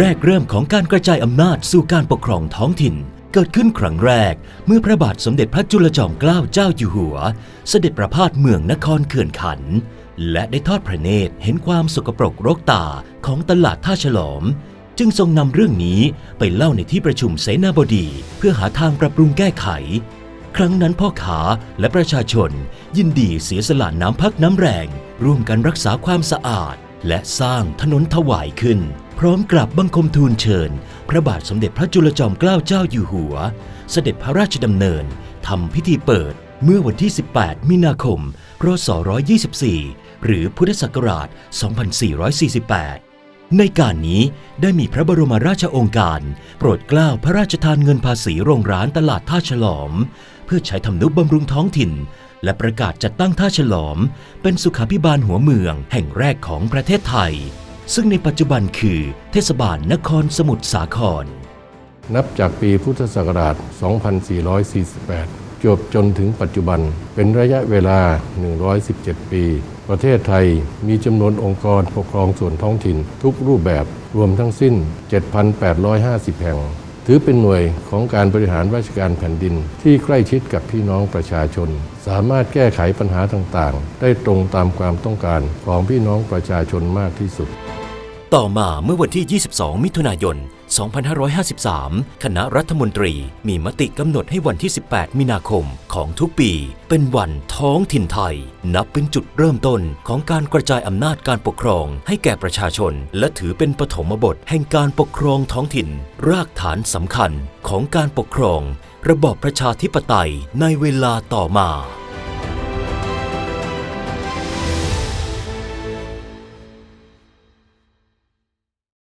แรกเริ่มของการกระจายอำนาจสู่การปกครองท้องถิ่น เกิดขึ้นครั้งแรก เมื่อพระบาทสมเด็จพระจุลจอมเกล้าเจ้าอยู่หัว เสด็จประพาสเมืองนครเขื่อนขัน และได้ทอดพระเนตรเห็นความสกปรกรกตาของตลาดท่าฉลอม จึงทรงนำเรื่องนี้ไปเล่าในที่ประชุมเสนาบดี เพื่อหาทางปรับปรุงแก้ไข ครั้งนั้นพ่อค้าและประชาชน ยินดีเสียสละน้ำพักน้ำแรง ร่วมกันรักษาความสะอาด และสร้างถนนถวายขึ้น พร้อมกราบบังคมทูลเชิญ พระบาทสมเด็จพระจุลจอมเกล้าเจ้าอยู่หัว เสด็จพระราชดำเนินทำพิธีเปิดเมื่อวันที่ 18 มีนาคมพศ124 หรือพุทธศักราช 2448 ในการนี้ได้มีพระบรมราชองค์การ โปรดเกล้าพระราชทานเงินภาษีโรงร้านตลาดท่าฉลอม เพื่อใช้ทำนุบำรุงท้องถิ่น และประกาศจัดตั้งท่าฉลอม เป็นสุขาพิบาลหัวเมืองแห่งแรกของประเทศไทย ซึ่งในปัจจุบันคือเทศบาลนครสมุทรสาคร นับจากปีพุทธศักราช 2448 จบจนถึงปัจจุบันเป็นระยะเวลา 117 ปี ประเทศไทยมีจำนวนองค์กรปกครองส่วนท้องถิ่น ทุกรูปแบบรวมทั้งสิ้น 7,850 แห่ง ถือเป็นหน่วยของการบริหารราชการแผ่นดิน ที่ใกล้ชิดกับพี่น้องประชาชน สามารถแก้ไขปัญหาต่างๆ ได้ตรงตามความต้องการของพี่น้องประชาชนมากที่สุด ต่อมาเมื่อวันที่ 22 มิถุนายน 2553 คณะรัฐมนตรีมีมติกำหนดให้วันที่ 18 มีนาคมของทุกปี เป็นวันท้องถิ่นไทย นับเป็นจุดเริ่มต้นของการกระจายอำนาจการปกครองให้แก่ประชาชน และถือเป็นปฐมบทแห่งการปกครองท้องถิ่น รากฐานสำคัญของการปกครอง ระบอบประชาธิปไตยในเวลาต่อมา